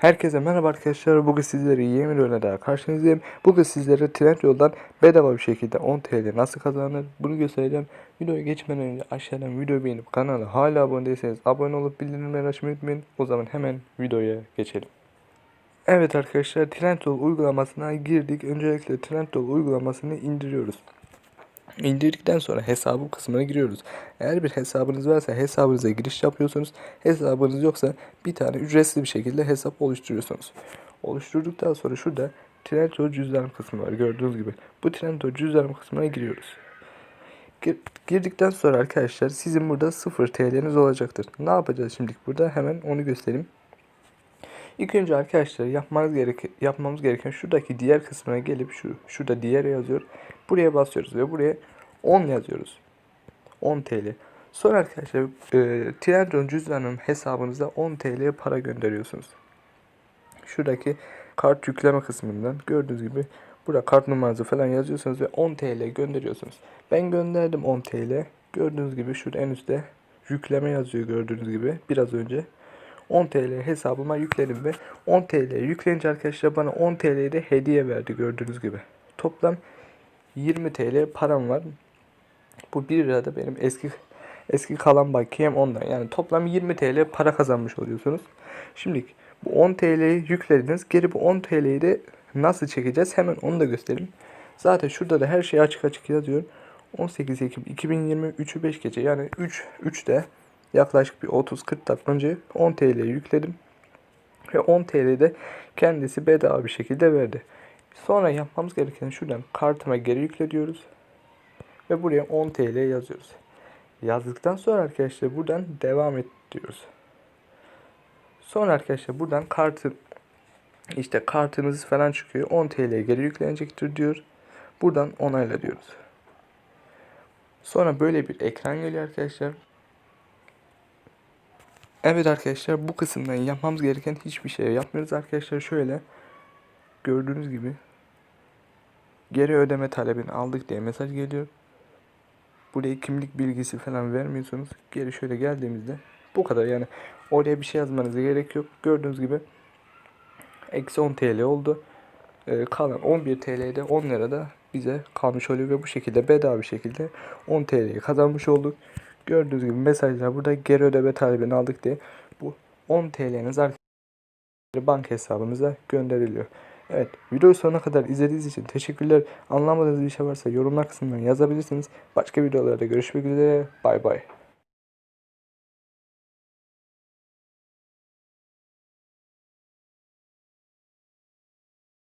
Herkese merhaba arkadaşlar. Bugün sizlere yeni bir daha karşınızdayım. Bugün sizlere Trendyol'dan bedava bir şekilde 10 TL nasıl kazanılır bunu göstereceğim. Videoya geçmeden önce aşağıdan videoyu beğenip kanala hala abone değilseniz abone olup bildirimleri açmayı unutmayın. O zaman hemen videoya geçelim. Evet arkadaşlar Trendyol uygulamasına girdik. Öncelikle Trendyol uygulamasını indiriyoruz. İndirdikten sonra hesabı kısmına giriyoruz. Eğer bir hesabınız varsa hesabınıza giriş yapıyorsunuz. Hesabınız yoksa bir tane ücretsiz bir şekilde hesap oluşturuyorsunuz. Oluşturduktan sonra şurada Trendyol cüzdan kısmı var gördüğünüz gibi. Bu Trendyol cüzdan kısmına giriyoruz. Gir- Girdikten sonra arkadaşlar sizin burada 0 TL'niz olacaktır. Ne yapacağız şimdi burada? Hemen onu göstereyim. İlk önce arkadaşlar yapmanız gerek yapmamız gereken şuradaki diğer kısmına gelip şu şurada diğer yazıyor. Buraya basıyoruz ve buraya 10 yazıyoruz. 10 TL. Sonra arkadaşlar e, Trendyol cüzdanın hesabınıza 10 TL para gönderiyorsunuz. Şuradaki kart yükleme kısmından gördüğünüz gibi burada kart numaranızı falan yazıyorsunuz ve 10 TL gönderiyorsunuz. Ben gönderdim 10 TL. Gördüğünüz gibi şurada en üstte yükleme yazıyor gördüğünüz gibi biraz önce. 10 TL hesabıma yükledim ve 10 TL yüklenince arkadaşlar bana 10 TL'yi de hediye verdi gördüğünüz gibi. Toplam 20 TL param var. Bu 1 lira da benim eski eski kalan bakiyem ondan. Yani toplam 20 TL para kazanmış oluyorsunuz. Şimdi bu 10 TL'yi yüklediniz. Geri bu 10 TL'yi de nasıl çekeceğiz? Hemen onu da göstereyim. Zaten şurada da her şey açık açık yazıyor. 18 Ekim 2020 3'ü 5 gece yani 3 3'te yaklaşık bir 30-40 dakika önce 10 TL yükledim. Ve 10 TL de kendisi bedava bir şekilde verdi. Sonra yapmamız gereken şuradan kartıma geri yükle diyoruz. Ve buraya 10 TL yazıyoruz. Yazdıktan sonra arkadaşlar buradan devam et diyoruz. Sonra arkadaşlar buradan kartı işte kartınız falan çıkıyor. 10 TL geri yüklenecektir diyor. Buradan onayla diyoruz. Sonra böyle bir ekran geliyor arkadaşlar. Evet arkadaşlar bu kısımdan yapmamız gereken hiçbir şey yapmıyoruz arkadaşlar. Şöyle gördüğünüz gibi geri ödeme talebini aldık diye mesaj geliyor. Buraya kimlik bilgisi falan vermiyorsunuz. Geri şöyle geldiğimizde bu kadar yani oraya bir şey yazmanıza gerek yok. Gördüğünüz gibi eksi 10 TL oldu. Ee, kalan 11 TL'de 10 lira da bize kalmış oluyor ve bu şekilde bedava bir şekilde 10 TL'yi kazanmış olduk. Gördüğünüz gibi mesajlar burada geri ödeme talebini aldık diye bu 10 TL'niz arkadaşlar banka hesabınıza gönderiliyor. Evet videoyu sonuna kadar izlediğiniz için teşekkürler. Anlamadığınız bir şey varsa yorumlar kısmından yazabilirsiniz. Başka videolarda görüşmek üzere. Bay bay.